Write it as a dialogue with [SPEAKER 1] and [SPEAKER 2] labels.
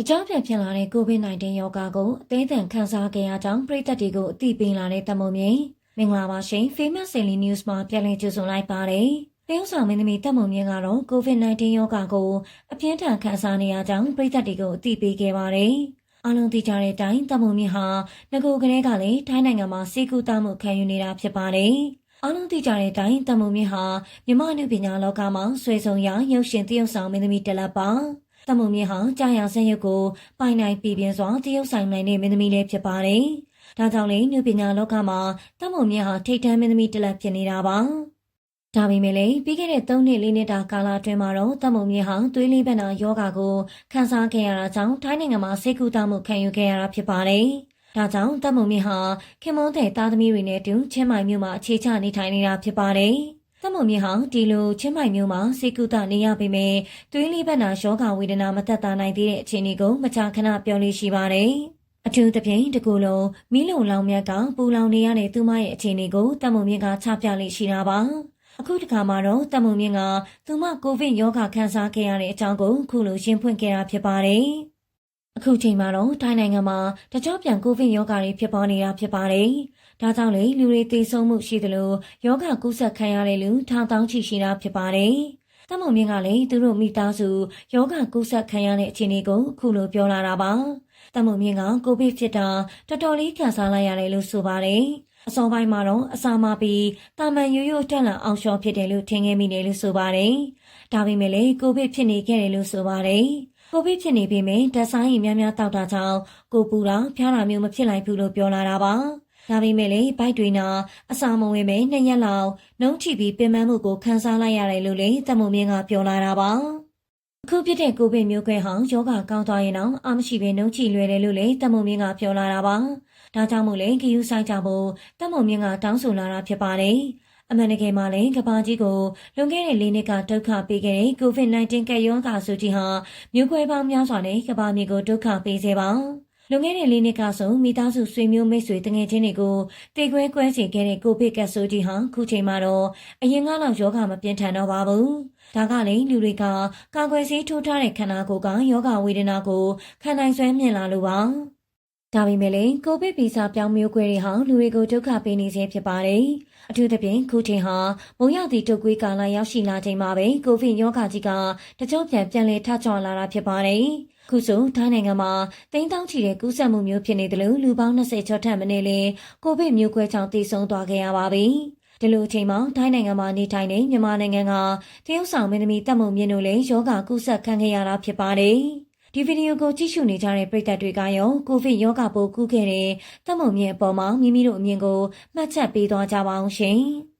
[SPEAKER 1] တကြောပြန်ဖြစ်လာတဲ့ COVID-19 ရောဂါကိုအသေးအံခံစားခဲ့ရကြောင်းပြည်သက်တွေကိုအသိပေးလာတဲ့တမုံမြင့်မင်္ဂလာပါရှင် Famous Daily News မှာပြန်လည်ကြိုဆိုလိုက်ပါတယ်။တရုတ်ဆောင်မင်းသမီးတမုံမြင့်ကတော့ COVID-19 ရောဂါကိုအပြင်းထန်ခံစားနေရကြောင်းပြည်သက်တွေကိုအသိပေးခဲ့ပါတယ်။အလုံးသိကြတဲ့အတိုင်းတမုံမြင့်ဟာငကိုကလေးကလည်းထိုင်းနိုင်ငံမှာစေကူတာမှုခံယူနေတာဖြစ်ပါတယ်။အလုံးသိကြတဲ့အတိုင်းတမုံမြင့်ဟာမြမနုပညာလောကမှာဆွေဆောင်ရရုပ်ရှင်တရုတ်ဆောင်မင်းသမီးတလက်ပါ။ တမုံမြင့်ဟာကြာရဆင်းရုပ်ကိုပိုင်နိုင်ပြည်ပြင်းစွာတရုတ်ဆိုင်နိုင်တဲ့မင်းသမီးလေးဖြစ်ပါတယ်။ဒါကြောင့်လေနုပညာလောကမှာတမုံမြင့်ဟာထိတ်တန်းမင်းသမီးတလက်ဖြစ်နေတာပါ။ဒါပေမဲ့လည်းပြီးခဲ့တဲ့3နှစ်4နှစ်တာကာလအတွင်းမှာတော့တမုံမြင့်ဟာသွေးလေးဘက်နာယောဂါကိုခံစားခဲ့ရတာကြောင့်ထိုင်းနိုင်ငံမှာစိတ်ကူးတာမှုခံယူခဲ့ရတာဖြစ်ပါတယ်။ဒါကြောင့်တမုံမြင့်ဟာခင်မွန်းတဲ့သားသမီးတွေနဲ့အတူချင်းမိုင်မြို့မှာအခြေချနေထိုင်နေတာဖြစ်ပါတယ်။ တမုံမြင့်ဟာဒီလိုချင်းမိုင်မြို့မှာစိတ်ကူးတာနေရပေမဲ့သွေးလေးဘက်နာယောဂါဝေဒနာမသက်သာနိုင်သေးတဲ့အခြေအနေကိုမကြာခဏပြောလို့ရှိပါတယ်။အထူးသဖြင့်တကူလုံးမီးလုံလောင်မြတ်ကပူလောင်နေရတဲ့သူမရဲ့အခြေအနေကိုတမုံမြင့်ကချပြလိရှိတာပါ။အခုတခါမှာတော့တမုံမြင့်ကသူမကိုဗစ်ရောဂါခံစားခဲ့ရတဲ့အကြောင်းကိုခုလိုရှင်းဖွင့်ခဲ့တာဖြစ်ပါတယ်။ အခုချိန်မှာတော့ထိုင်းနိုင်ငံမှာတကြော့ပြန်ကိုဗစ်ရောဂါတွေဖြစ်ပေါ်နေတာဖြစ်ပါတယ်။ဒါကြောင့်လေလူတွေသေဆုံးမှုရှိသလိုယောဂကူးစက်ခံရတဲ့လူထောင်တောင်းချီရှိတာဖြစ်ပါတယ်။တမုံမြင့်ကလည်းသူတို့မိသားစုယောဂကူးစက်ခံရတဲ့အခြေအနေကိုအခုလိုပြောလာတာပါ။တမုံမြင့်ကကိုဗစ်ဖြစ်တာတော်တော်လေးခံစားလိုက်ရတယ်လို့ဆိုပါတယ်။အစောပိုင်းမှာတော့အစာမပြီးတာမန်ရိုးရိုးတက်လန်အောင်လျှော်ဖြစ်တယ်လို့ထင်ခဲ့မိတယ်လို့ဆိုပါတယ်။ဒါပေမဲ့လည်းကိုဗစ်ဖြစ်နေခဲ့တယ်လို့ဆိုပါတယ်။ ကိုဗစ်ဖြစ်နေပေမဲ့ဓာတ်ဆိုင်ရင်များများတောက်တာကြောင့်ကိုပူတာဖျားတာမျိုးမဖြစ်နိုင်ဘူးလို့ပြောလာတာပါ။ဒါပေမဲ့လည်းဘိုက်တွေနာအစာမဝင်ပဲနှစ်ရက်လောက်နှုံးချိပြီးပင်ပန်းမှုကိုခံစားလိုက်ရတယ်လို့လည်းတမုံမြင့်ကပြောလာတာပါ။အခုဖြစ်တဲ့ကိုဗစ်မျိုးကွဲဟောင်းယောဂကောင်းသွားရင်တော့အမရှိပဲနှုံးချိလွယ်တယ်လို့လည်းတမုံမြင့်ကပြောလာတာပါ။ဒါကြောင့်မို့လဲဂီယူဆိုင်ကြဖို့တမုံမြင့်ကတောင်းဆိုလာတာဖြစ်ပါတယ်။ အမှန်တကယ်မှလည်းကဘာကြီးကိုလွန်ခဲ့တဲ့လေးနှစ်ကဒုက္ခပေးခဲ့တဲ့ COVID-19 ကပ်ရောဂါဆိုကြီးဟာမျိုးခွဲပေါင်းများစွာနဲ့ကဘာမြေကိုဒုက္ခပေးစေပါလွန်ခဲ့တဲ့လေးနှစ်ကဆိုမိသားစုဆွေမျိုးမိတ်ဆွေတငယ်ချင်းတွေကိုတေခွဲကွဲစေခဲ့တဲ့ကိုဗစ်ကပ်ဆိုကြီးဟာခုချိန်မှာတော့အရင်ကလောက်ယောဂမပြင်းထန်တော့ပါဘူးဒါကလည်းလူတွေကကာကွယ်ဆေးထိုးထားတဲ့ခန္ဓာကိုယ်ကယောဂဝေဒနာကိုခံနိုင်စွမ်းမြင်လာလို့ပါ ဒါပေမဲ့လည်းကိုဗစ်ဗီဇပြောင်းမျိုးကွဲတွေဟာလူတွေကိုဒုက္ခပေးနေစေဖြစ်ပါတယ်။အထူးသဖြင့်ခုချိန်ဟာမုံရသည့်တုပ်ကွေးကာလရောက်ရှိလာချိန်မှာပဲကိုဗစ်ရောဂါကြီးကတကြော့ပြန်ပြန်လည်ထချွန်လာတာဖြစ်ပါတယ်။ခုဆိုထိုင်းနိုင်ငံမှာတိန်းတောင်းချီတဲ့ကူးစက်မှုမျိုးဖြစ်နေတယ်လို့လူပေါင်း20ကျော်ထက်မနည်းလေကိုဗစ်မျိုးကွဲကြောင့်သေဆုံးသွားခဲ့ရပါပြီ။ဒီလိုအချိန်မှာထိုင်းနိုင်ငံမှာနေထိုင်နေမြန်မာနိုင်ငံကတရုတ်ဆောင်မင်းသမီးတက်မုံမြင့်တို့လည်းယောဂကူးစက်ခံခဲ့ရတာဖြစ်ပါတယ်။ ဒီဗီဒီယိုကိုကြည့်ရှုနေကြတဲ့ပရိသတ်တွေကရောကိုဗစ်ရောဂါပိုးကူးခဲ့တဲ့တက်မုံမြင့်အပေါ်မှာမိမိတို့အမြင်ကိုမှတ်ချက်ပေးသွားကြပါအောင်ရှင်။